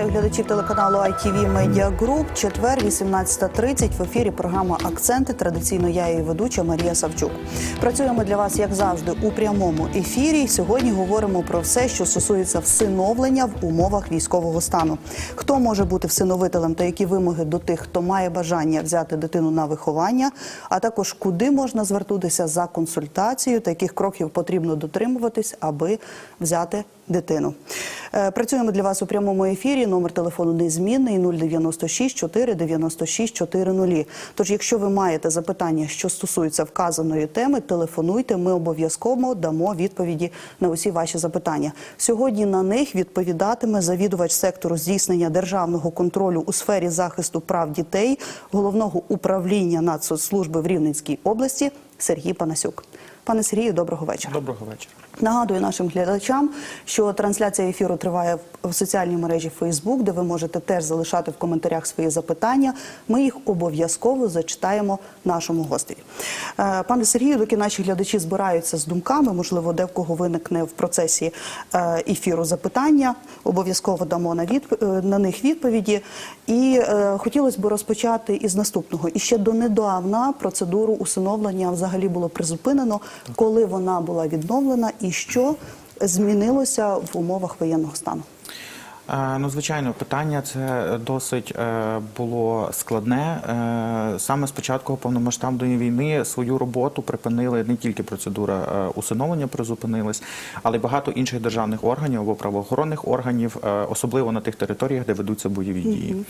Вітаю глядачів телеканалу ITV Media Group. Четвер, 18.30 в ефірі програма Акценти. Традиційно я її ведуча Марія Савчук. Працюємо для вас, як завжди, у прямому ефірі. Сьогодні говоримо про все, що стосується всиновлення в умовах військового стану. Хто може бути всиновителем та які вимоги до тих, хто має бажання взяти дитину на виховання, а також куди можна звернутися за консультацією та яких кроків потрібно дотримуватись, аби взяти дитину. Е, Працюємо для вас у прямому ефірі. Номер телефону незмінний 096 4 96 400. Тож, якщо ви маєте запитання, що стосуються вказаної теми, телефонуйте. Ми обов'язково дамо відповіді на усі ваші запитання. Сьогодні на них відповідатиме завідувач сектору здійснення державного контролю у сфері захисту прав дітей головного управління Нацсоцслужби в Рівненській області Сергій Панасюк. Пане Сергію, доброго вечора. Доброго вечора. Нагадую нашим глядачам, що трансляція ефіру триває в соціальній мережі Facebook, де ви можете теж залишати в коментарях свої запитання. Ми їх обов'язково зачитаємо нашому гостеві. Пане Сергію, доки наші глядачі збираються з думками, можливо, де в кого виникне в процесі е, ефіру запитання, обов'язково дамо на, відп... е, на них відповіді. І е, хотілося б розпочати із наступного. І ще донедавна процедуру усиновлення взагалі було призупинено, коли вона була відновлена і що змінилося в умовах воєнного стану. Е, Ну, звичайно, питання це досить е, було складне. Е, Саме з початку повномасштабної війни свою роботу припинили не тільки процедура усиновлення призупинилась, але й багато інших державних органів або правоохоронних органів, особливо на тих територіях, де ведуться бойові дії.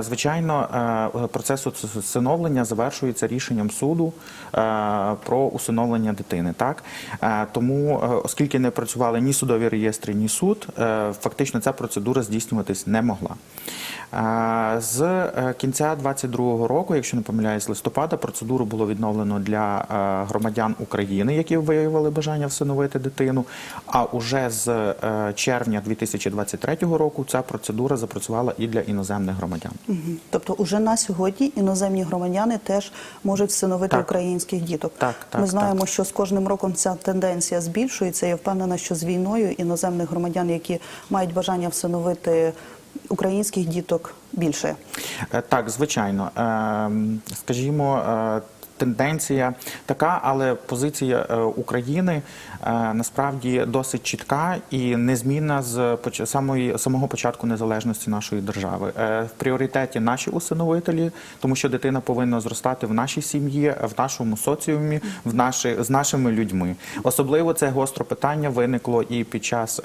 Звичайно, процес усиновлення завершується рішенням суду про усиновлення дитини. Так тому, оскільки не працювали ні судові реєстри, ні суд, фактично ця процедура здійснюватись не могла. З е, кінця 22-го року, якщо не помиляюсь, листопада, процедуру було відновлено для е, громадян України, які виявили бажання всиновити дитину. А уже з е, червня 2023 року ця процедура запрацювала і для іноземних громадян. Тобто, уже на сьогодні іноземні громадяни теж можуть всиновити Так. українських діток. Так, так, Ми знаємо, так. що з кожним роком ця тенденція збільшується. Я впевнена, що з війною іноземних громадян, які мають бажання всиновити українських діток, більше. Е, Так, звичайно. Ем, Скажімо, е, тенденція така, але позиція е, України е, насправді досить чітка і незмінна з самої самого початку незалежності нашої держави. Е, В пріоритеті наші усиновителі, тому що дитина повинна зростати в нашій сім'ї, в нашому соціумі, в наші з нашими людьми. Особливо це гостро питання виникло і під час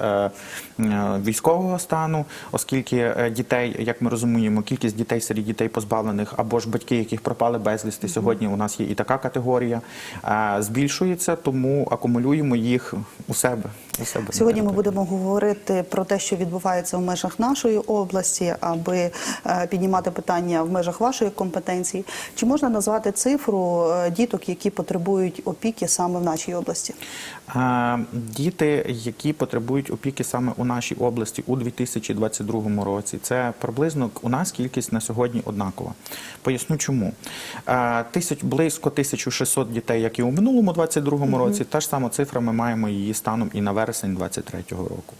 військового стану, оскільки дітей, як ми розуміємо, кількість дітей серед дітей позбавлених або ж батьки, яких пропали безвісти. Сьогодні у нас є і така категорія, е, збільшується, тому акумулюємо їх у себе. У себе Сьогодні ми будемо говорити про те, що відбувається в межах нашої області, аби е, піднімати питання в межах вашої компетенції. Чи можна назвати цифру е, діток, які потребують опіки саме в нашій області? Діти, які потребують опіки саме у нашій області у 2022 році, це приблизно у нас кількість на сьогодні однакова. Поясню чому. Тисяч, близько 1600 дітей, як і у минулому 2022 році, та ж сама цифра ми маємо її станом і на вересень 2023 року.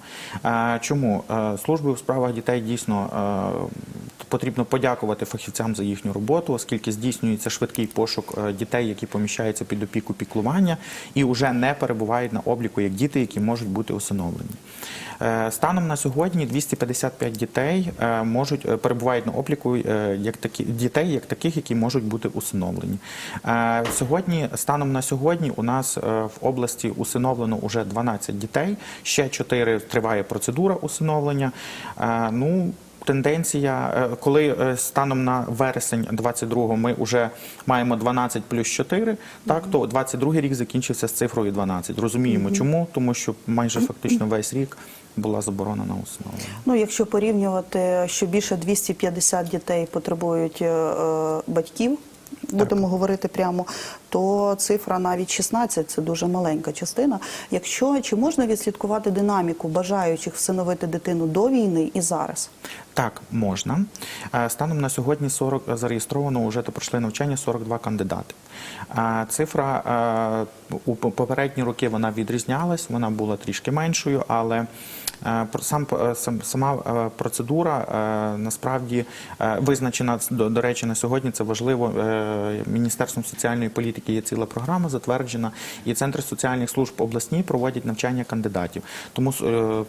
Е, Чому? Е, Служби у справах дітей дійсно е, потрібно подякувати фахівцям за їхню роботу, оскільки здійснюється швидкий пошук е, дітей, які поміщаються під опіку піклування і вже не перебувають на обліку як діти, які можуть бути усиновлені. Е, Станом на сьогодні 255 дітей е, можуть перебувають на обліку як такі дітей, як таких, які можуть бути усиновлені. Сьогодні, станом на сьогодні, у нас в області усиновлено уже 12 дітей, ще 4 триває процедура усиновлення. Ну тенденція, е, коли е, станом на вересень 22-го ми вже маємо 12 плюс 4, так, то 22-й рік закінчився з цифрою 12. Розуміємо чому? Тому що майже фактично весь рік була заборонена основа. Ну, якщо порівнювати, що більше 250 дітей потребують е, е, батьків, будемо говорити прямо, то цифра навіть 16 – це дуже маленька частина. Якщо чи можна відслідкувати динаміку бажаючих всиновити дитину до війни і зараз? Так, можна. Е, Станом на сьогодні 40 зареєстровано вже пройшли навчання 42 кандидати. Цифра е, у попередні роки вона відрізнялась, вона була трішки меншою, але е, сам е, сам- сама е, процедура е, насправді е, визначена до, до речі на сьогодні. Це важливо. е, Міністерством соціальної політики є ціла програма затверджена, і центри соціальних служб обласні проводять навчання кандидатів. Тому е,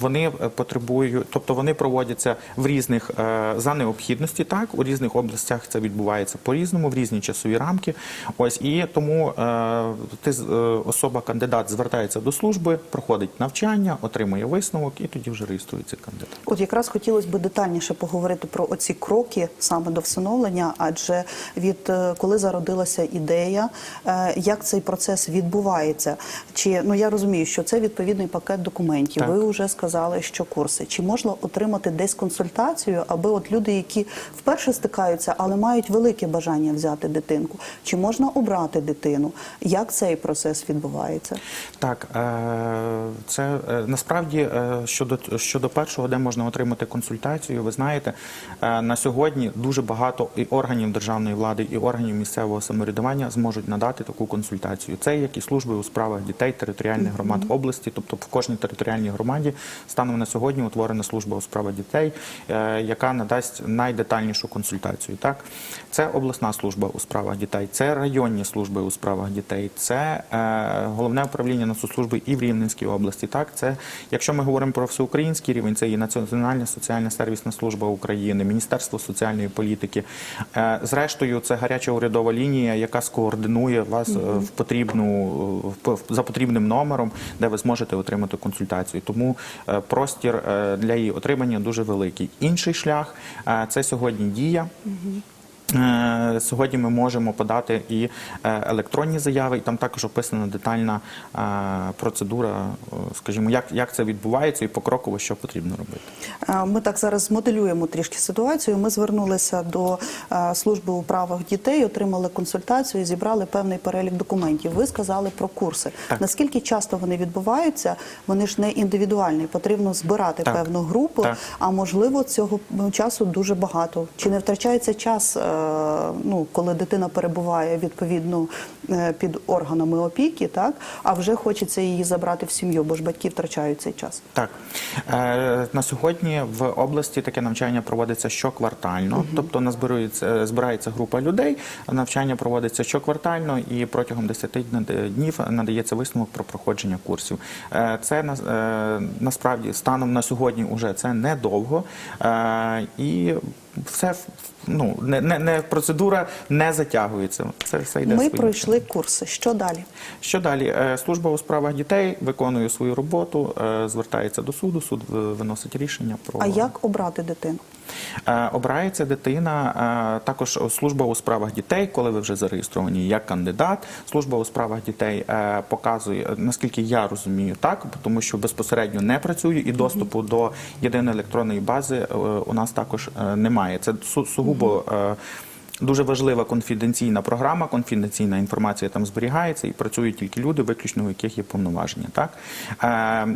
вони потребують, тобто вони проводяться в різних е, за необхідності. Так у різних областях це відбувається по різному, в різні часові рамки. Ось і тому е, ти е, особа кандидат звертається до служби, проходить навчання, отримує висновок і тоді вже реєструється кандидат. От якраз хотілося б детальніше поговорити про оці кроки саме до всиновлення, адже від е, коли зародилася ідея, е, як цей процес відбувається? Чи ну я розумію, що це відповідний пакет документів. Так. Ви вже сказали, що курси. Чи можна отримати десь консультацію, аби от люди, які вперше стикаються, але мають велике бажання взяти дитинку, чи можна обрати дитину? Як цей процес відбувається? Так, е, це е, насправді е, щодо щодо першого, де можна отримати консультацію. Ви знаєте, е, на сьогодні дуже багато і органів державної влади, і органів місцевого самоврядування зможуть надати таку консультацію. Це як і служби у справах дітей територіальних громад області, тобто в кожній територіальній громаді станом на сьогодні утворена служба у справах дітей, е, яка надасть найдетальнішу консультацію. Так, це обласна служба у справах дітей, це районні служби у справах дітей, це головне управління Нацслужби і в Рівненській області. Так, це якщо ми говоримо про всеукраїнський рівень, це і Національна соціальна сервісна служба України, Міністерство соціальної політики. Е, зрештою, це гаряча урядова лінія, яка скоординує вас е, в потрібну за потрібним номером, де ви зможете отримати консультацію. Тому е, простір для її отримання дуже великий. Інший шлях це сьогодні дія. Е, Сьогодні ми можемо подати і е, електронні заяви, і там також описана детальна е, процедура, скажімо, як, як це відбувається, і покроково що потрібно робити. Ми так зараз змоделюємо трішки ситуацію. Ми звернулися до служби у правах дітей, отримали консультацію, зібрали певний перелік документів. Ви сказали про курси. Так. Наскільки часто вони відбуваються? Вони ж не індивідуальні. Потрібно збирати Так. певну групу. Так. А можливо, цього ну, часу дуже багато. Чи не втрачається час, ну коли дитина перебуває відповідно е, під органами опіки, так а вже хочеться її забрати в сім'ю, бо ж батьки втрачають цей час. Так е, на сьогодні в області таке навчання проводиться щоквартально, тобто назбирується збирається група людей. Навчання проводиться щоквартально і протягом 10 днів надається висновок про проходження курсів. Е, Це на- е, насправді станом на сьогодні уже це недовго е, і все ну не, не, не процедура не затягується. Це все йде Ми своїм пройшли курси. Що далі? що далі? Е, Служба у справах дітей виконує свою роботу, е, звертається до суду, суд виносить рішення про А як обрати дитину? Е, обирається дитина. е, Також служба у справах дітей, коли ви вже зареєстровані як кандидат. Служба у справах дітей е, показує, наскільки я розумію, так тому що безпосередньо не працюю і доступу до єдиної електронної бази у нас також немає. Це сугубо. сугубо. е, Дуже важлива конфіденційна програма, конфіденційна інформація там зберігається і працюють тільки люди, виключно у яких є повноваження. Так е,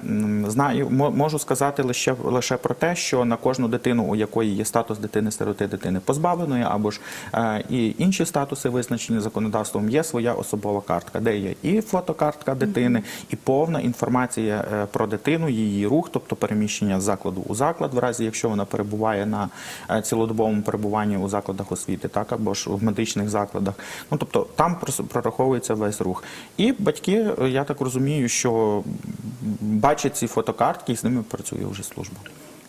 знаю, можу сказати лише лише про те, що на кожну дитину, у якої є статус дитини сироти, дитини позбавленої, або ж е, і інші статуси визначені законодавством, є своя особова картка, де є і фотокартка дитини, і повна інформація е, про дитину, її рух, тобто переміщення з закладу у заклад, в разі якщо вона перебуває на е, цілодобовому перебуванні у закладах освіти, так або ж в медичних закладах. Ну тобто там прораховується весь рух. І батьки, е, я так розумію, що бачать ці фотокартки і з ними працює вже служба.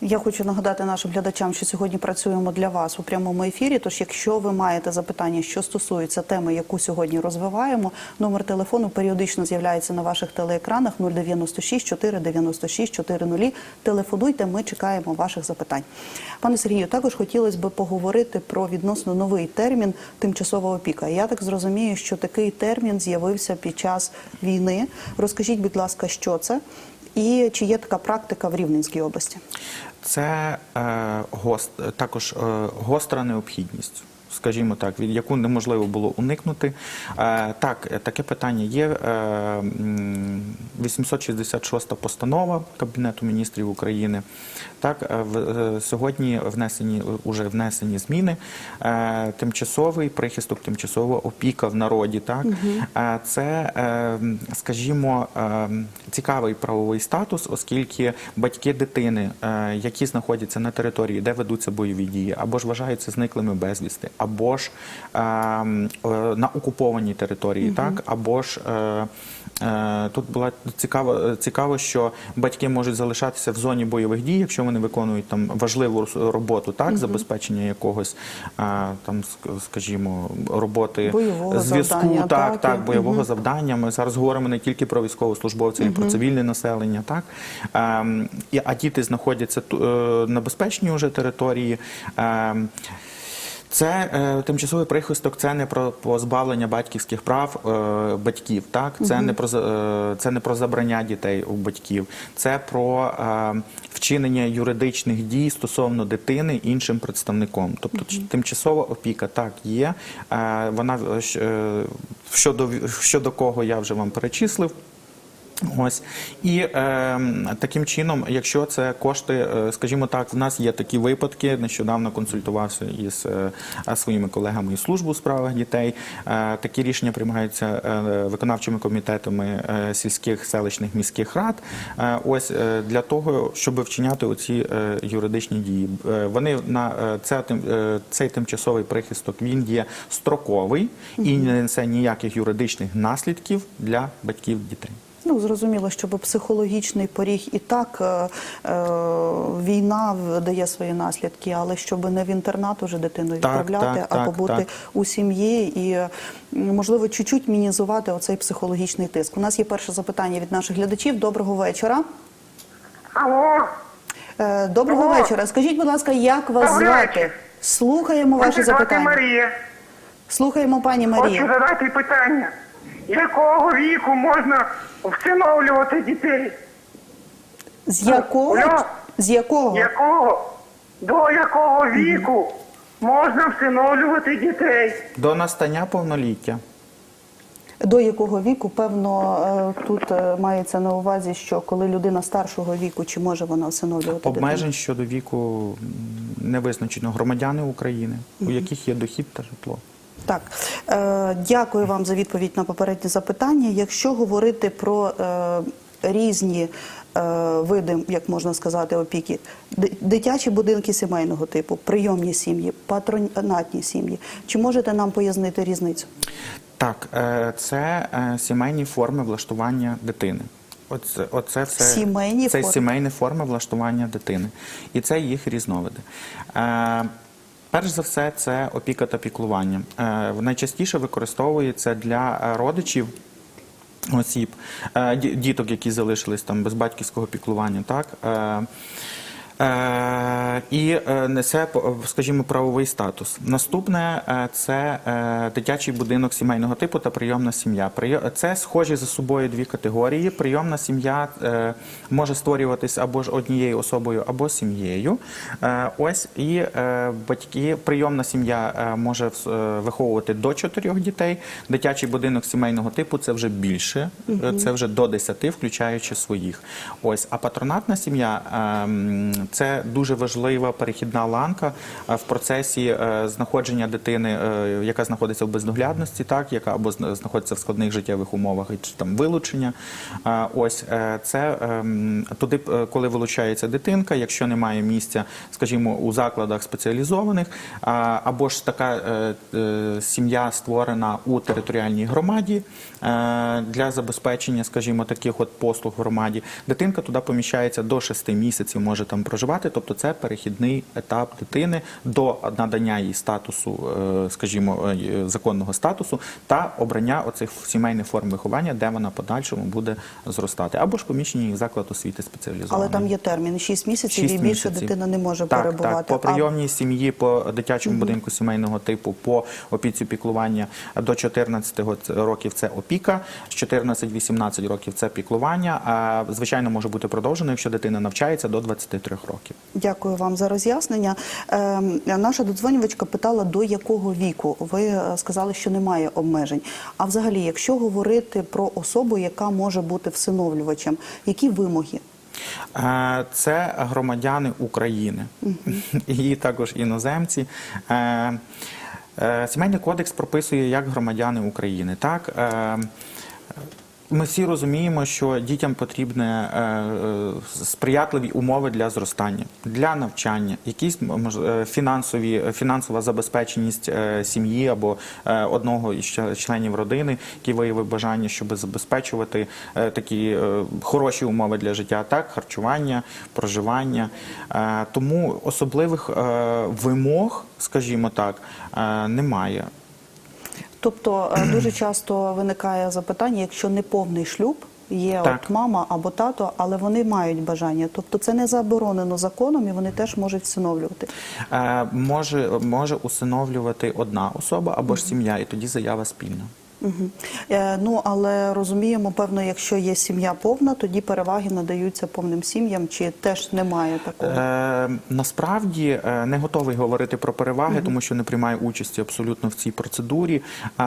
Я хочу нагадати нашим глядачам, що сьогодні працюємо для вас у прямому ефірі. Тож, якщо ви маєте запитання, що стосується теми, яку сьогодні розвиваємо, номер телефону періодично з'являється на ваших телеекранах 096 496 400. Телефонуйте, ми чекаємо ваших запитань. Пане Сергію, також хотілося б поговорити про відносно новий термін тимчасова опіка. Я так зрозумію, що такий термін з'явився під час війни. Розкажіть, будь ласка, що це і чи є така практика в Рівненській області? Це е, гост, також е, гостра необхідність. Скажімо так, від яку неможливо було уникнути. Е, Так, е, таке питання є. Е, м, 866 постанова Кабінету міністрів України. Так, е, е, сьогодні внесені уже внесені зміни. Е, Тимчасовий прихисток, тимчасова опіка в народі. Так, Е, це, е, скажімо, е, цікавий правовий статус, оскільки батьки дитини, е, які знаходяться на території, де ведуться бойові дії, або ж вважаються зниклими безвісти, або ж е, е, на окупованій території, так, або ж е, е, тут була цікаво, цікаво, що батьки можуть залишатися в зоні бойових дій, якщо вони виконують там важливу роботу, так, забезпечення якогось е, там, скажімо, роботи Бойового зв'язку, завдання, так, так, так, бойового завдання. Ми зараз говоримо не тільки про військовослужбовців, і про цивільне населення, так? Ем, а діти знаходяться е, на безпечній уже території. Ем, це е, тимчасовий прихисток, це не про позбавлення батьківських прав е, батьків. Так, це не про е, це не про забрання дітей у батьків, це про е, вчинення юридичних дій стосовно дитини іншим представником. Тобто ч- тимчасова опіка так є. Е, вона е, е, щодо щодо кого я вже вам перечислив. Ось і е, таким чином, якщо це кошти, е, скажімо так, в нас є такі випадки. Нещодавно консультувався із е, своїми колегами із служби у справах дітей. Е, такі рішення приймаються е, виконавчими комітетами е, сільських селищних міських рад. Е, ось е, для того, щоб вчиняти оці е, юридичні дії. Е, вони на е, це тим- е, цей тимчасовий прихисток він є строковий і не несе ніяких юридичних наслідків для батьків дітей. Ну, зрозуміло, щоб психологічний поріг і так е, е, війна дає свої наслідки, але щоб не в інтернат уже дитину відправляти, так, а побути так. у сім'ї і можливо чуть-чуть мінізувати оцей психологічний тиск. У нас є перше запитання від наших глядачів. Доброго вечора. Алло, Е, Доброго Алло. вечора. Скажіть, будь ласка, як вас Добрий звати? вечір. Слухаємо мене ваші запитання. Марія. Слухаємо, пані Хочу Марія. задати питання. Якого віку можна всиновлювати дітей? З якого Алло. з якого Якого? До якого віку можна всиновлювати дітей? До настання повноліття. До якого віку, певно, е, тут е, мається на увазі, що коли людина старшого віку, чи може вона всиновлювати Обмежень щодо віку м, не визначено. Громадяни України, у яких є дохід та житло. Так, е, дякую вам за відповідь на попереднє запитання. Якщо говорити про е, різні е, види, як можна сказати, опіки, дитячі будинки сімейного типу, прийомні сім'ї, патронатні сім'ї, чи можете нам пояснити різницю? Так, е, це е, сімейні форми влаштування дитини. Оце, оце все Сімейні це форми. сімейні форми влаштування дитини. І це їх різновиди. Е, Перш за все, це опіка та піклування. Е, Найчастіше використовується для е, родичів осіб, е, діток, які залишились там без батьківського піклування, так. Е, і е, несе, скажімо, правовий статус. Наступне е, це дитячий будинок сімейного типу та прийомна сім'я. Це схожі за собою дві категорії. Прийомна сім'я може створюватись або ж однією особою, або сім'єю. Ось і батьки, прийомна сім'я може виховувати до чотирьох дітей. Дитячий будинок сімейного типу це вже більше, це вже до десяти, включаючи своїх. Ось, а патронатна сім'я ем, це дуже важлива перехідна ланка е, в процесі е, знаходження дитини, е, яка знаходиться в бездоглядності, так яка або знаходиться в складних життєвих умовах, чи там вилучення. Ось це ем, туди, коли вилучається дитинка, якщо немає місця, скажімо, у закладах спеціалізованих, або ж така сім'я створена у територіальній громаді для забезпечення, скажімо, таких от послуг в громаді. Дитинка туди поміщається до 6 місяців, може там проживати. Тобто це перехідний етап дитини до надання їй статусу, е, скажімо, е, законного статусу та обрання оцих сімейних форм виховання, де вона подальшому буде зростати, або ж поміщення в заклад освіти спеціалізований. Але там є термін 6 місяців Шість і більше місяців. дитина не може так, перебувати. Так, по прийомній сім'ї, по дитячому будинку сімейного типу, по опіці піклування до 14 років це опіка, з 14-18 років це піклування. Звичайно може бути продовжено, якщо дитина навчається до 23 років. Дякую вам за роз'яснення. Ем, наша додзвонювачка питала, до якого віку. Ви е, сказали, що немає обмежень. А взагалі, якщо говорити про особу, яка може бути всиновлювачем, які вимоги? Е, Це громадяни України і також іноземці. Е, Сімейний кодекс прописує як громадяни України. Так ми всі розуміємо, що дітям потрібні е, е, сприятливі умови для зростання, для навчання, якісь е, фінансові фінансова забезпеченість сім'ї або одного із членів родини, який виявив бажання, щоб забезпечувати такі хороші умови для життя, так харчування, проживання. Тому особливих вимог, скажімо так, немає. Тобто е, дуже часто виникає запитання, якщо не повний шлюб. Є Так. от мама або тато, але вони мають бажання. Тобто це не заборонено законом, і вони теж можуть всиновлювати. Е, може, може усиновлювати одна особа або ж сім'я, і тоді заява спільна. Угу. Е, ну але розуміємо, певно, якщо є сім'я повна, тоді переваги надаються повним сім'ям, чи теж немає такого. Е, насправді е, не готовий говорити про переваги, тому що не приймаю участі абсолютно в цій процедурі. Е,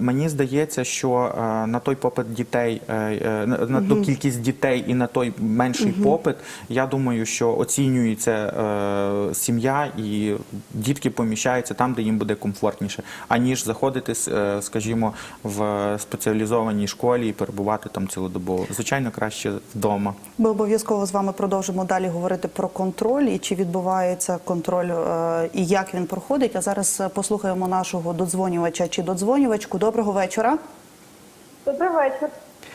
мені здається, що е, на той попит дітей, е, е, на, на ту кількість дітей і на той менший попит, я думаю, що оцінюється е, сім'я і дітки поміщаються там, де їм буде комфортніше, аніж заходити, скажімо, в спеціалізованій школі і перебувати там цілодобово. Звичайно, краще вдома. Ми обов'язково з вами продовжимо далі говорити про контроль і чи відбувається контроль е, і як він проходить. А зараз послухаємо нашого додзвонювача чи додзвонювачку. Доброго вечора. Добрий вечір.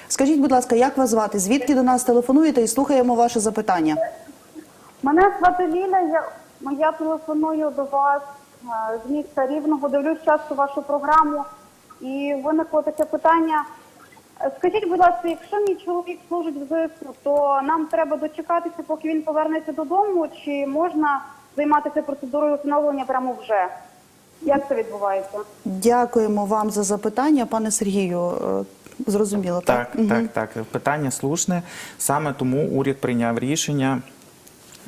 Скажіть, будь ласка, як вас звати? Звідки до нас телефонуєте і слухаємо ваше запитання? Мене звати Ліля. Я, я телефоную до вас е, з міста Рівного. Дивлюсь часто вашу програму. І виникло таке питання. Скажіть, будь ласка, якщо мій чоловік служить в ЗСУ, то нам треба дочекатися, поки він повернеться додому, чи можна займатися процедурою встановлення прямо вже? Як це відбувається? Дякуємо вам за запитання, пане Сергію. е, Зрозуміло, так? Так, так, так. Питання слушне. Саме тому уряд прийняв рішення.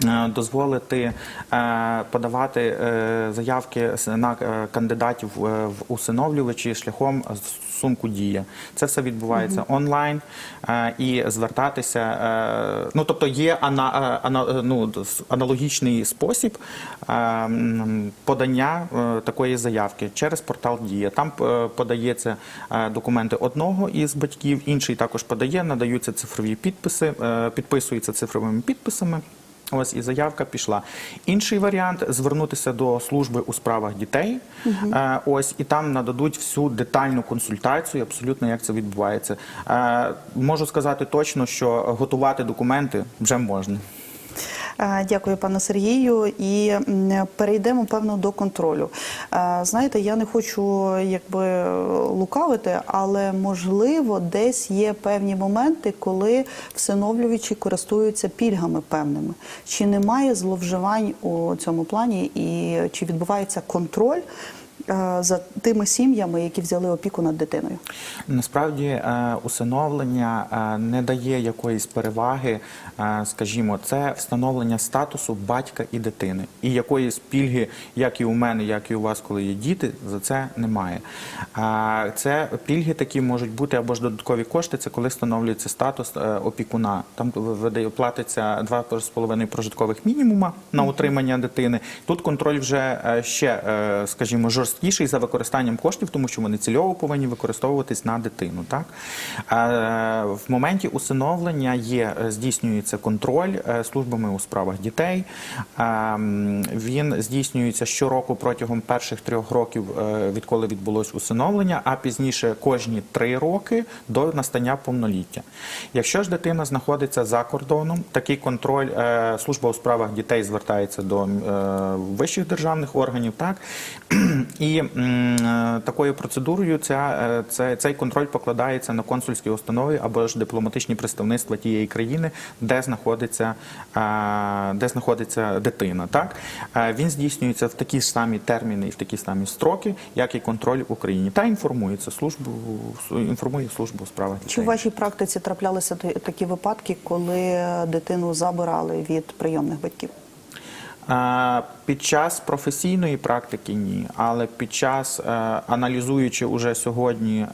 Е, Дозволити е, подавати е, заявки на кандидатів в усиновлювачі шляхом сумку дія. Це все відбувається онлайн і звертатися. Ну тобто є ана, ана- ну, аналогічний спосіб подання такої заявки через портал Дія. Там подається документи одного із батьків, інший також подає, надаються цифрові підписи, підписуються цифровими підписами. Ось і заявка пішла. Інший варіант звернутися до служби у справах дітей. Е, Ось і там нададуть всю детальну консультацію, абсолютно як це відбувається. Е, Можу сказати точно, що готувати документи вже можна. Е, Дякую, пане Сергію. І перейдемо певно до контролю. Е, Знаєте, я не хочу якби лукавити, але можливо десь є певні моменти, коли всиновлювачі користуються пільгами певними. Чи немає зловживань у цьому плані, і чи відбувається контроль за тими сім'ями, які взяли опіку над дитиною? Насправді е, усиновлення е, не дає якоїсь переваги, е, скажімо, це встановлення статусу батька і дитини. І якоїсь пільги, як і у мене, як і у вас, коли є діти, за це немає. Е, Це пільги такі можуть бути або ж додаткові кошти, це коли встановлюється статус е, опікуна. Там платиться 2,5 прожиткових мінімума на утримання дитини. Тут контроль вже е, ще, е, скажімо, жорсткіший за використанням коштів, тому що вони цільово повинні використовуватись на дитину. Так в моменті усиновлення є е, здійснюється контроль е, службами у справах дітей. Він здійснюється щороку протягом перших трьох років, е, відколи відбулось усиновлення, а пізніше кожні три роки до настання повноліття. Якщо ж дитина знаходиться за кордоном, такий контроль служба у справах дітей звертається до вищих державних органів, так І е, такою процедурою ця, е, це, цей контроль покладається на консульські установи або ж дипломатичні представництва тієї країни, де знаходиться, е, де знаходиться дитина. Так? Він здійснюється в такі ж самі терміни і в такі самі строки, як і контроль в Україні. Та інформується службу, інформує службу у справах Чи в вашій практиці траплялися такі випадки, коли дитину забирали від прийомних батьків? Під час професійної практики ні, але під час е, аналізуючи уже сьогодні е,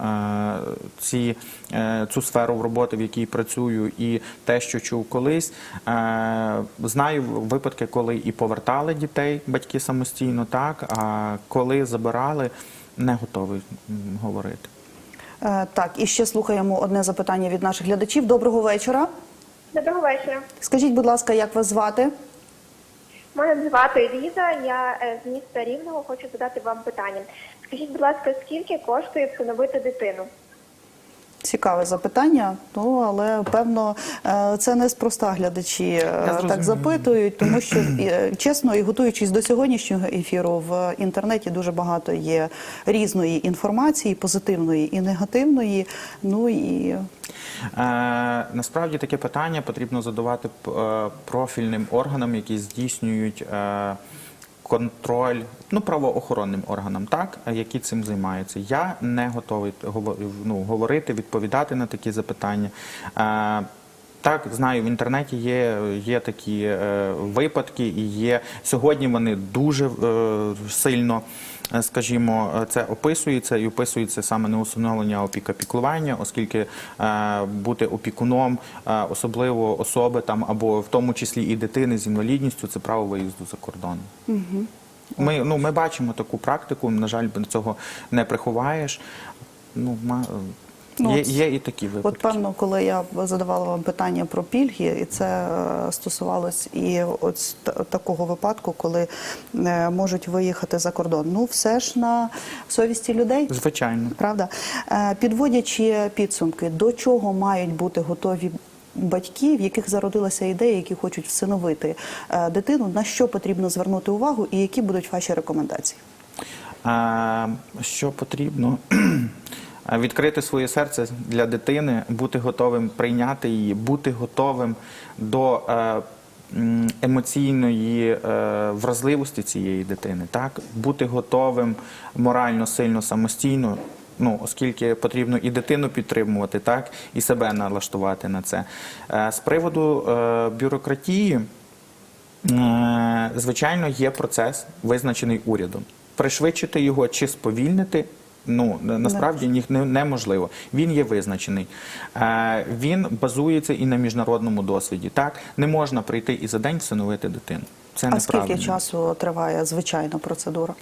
ці, е, цю сферу роботи, в якій працюю, і те, що чув колись, знаю випадки, коли і повертали дітей батьки самостійно, так а коли забирали, не готовий говорити. Так, і ще слухаємо одне запитання від наших глядачів. Доброго вечора. Доброго вечора. Скажіть, будь ласка, як вас звати? Мене звати Ліза, я е, з міста Рівного хочу задати вам питання. Скажіть, будь ласка, скільки коштує встановити дитину? Цікаве запитання. Ну але певно е, це неспроста глядачі е, так запитують, тому що е, чесно, і готуючись до сьогоднішнього ефіру, в інтернеті дуже багато є різної інформації, позитивної і негативної. Ну і Е, насправді таке питання потрібно задавати профільним органам, які здійснюють е, контроль, ну правоохоронним органам, так, які цим займаються. Я не готовий ну, говорити, відповідати на такі запитання. Е, так, знаю, в інтернеті є, є такі е, випадки, і є сьогодні вони дуже е, сильно, скажімо, е, це описується і описується саме не усиновлення, опіка піклування, оскільки е, бути опікуном, е, особливо особи там або в тому числі і дитини з інвалідністю, це право виїзду за кордон. Ми, ну, ми бачимо таку практику, на жаль, цього не приховаєш. Ну, ма- Ну, є, є і такі випадки. От певно, коли я задавала вам питання про пільги, і це е, стосувалось і от такого випадку, коли е, можуть виїхати за кордон. Ну, все ж на совісті людей. Звичайно. Правда, Е, підводячи підсумки, до чого мають бути готові батьки, в яких зародилася ідея, які хочуть всиновити дитину, на що потрібно звернути увагу, і які будуть ваші рекомендації? А, що потрібно? Відкрити своє серце для дитини, бути готовим прийняти її, бути готовим до е, емоційної е, вразливості цієї дитини, так? бути готовим морально сильно самостійно. Ну, оскільки потрібно і дитину підтримувати, так і себе налаштувати на це. Е, З приводу бюрократії, Звичайно, є процес, визначений урядом. Пришвидшити його чи сповільнити. Ну насправді ні, не- неможливо. Він є визначений. Е, він базується і на міжнародному досвіді. Так не можна прийти і за день встановити дитину. Це А неправильно. скільки часу триває звичайна процедура?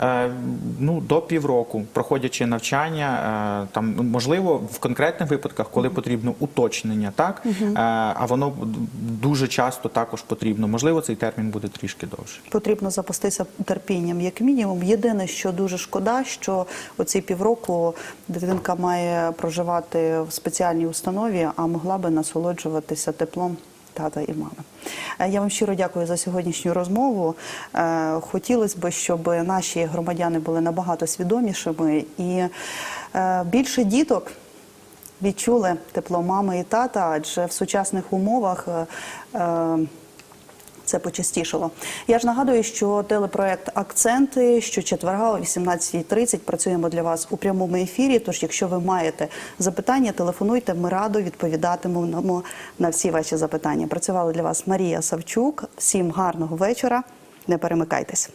Е, ну, до півроку, проходячи навчання, е, там ну, можливо в конкретних випадках, коли потрібно уточнення, так е, а воно дуже часто також потрібно. Можливо, цей термін буде трішки довше. Потрібно запастися терпінням, як мінімум. Єдине, що дуже шкода, що оці півроку дитинка має проживати в спеціальній установі, а могла би насолоджуватися теплом тата і мами. Е, Я вам щиро дякую за сьогоднішню розмову. Е, Хотілося б, щоб наші громадяни були набагато свідомішими і е, більше діток відчули тепло мами і тата, адже в сучасних умовах. Це почастішало. Я ж нагадую, що телепроект Акценти щочетверга о 18.30 працюємо для вас у прямому ефірі. Тож, якщо ви маєте запитання, телефонуйте. Ми радо відповідатимемо на всі ваші запитання. Працювала для вас Марія Савчук. Всім гарного вечора. Не перемикайтесь.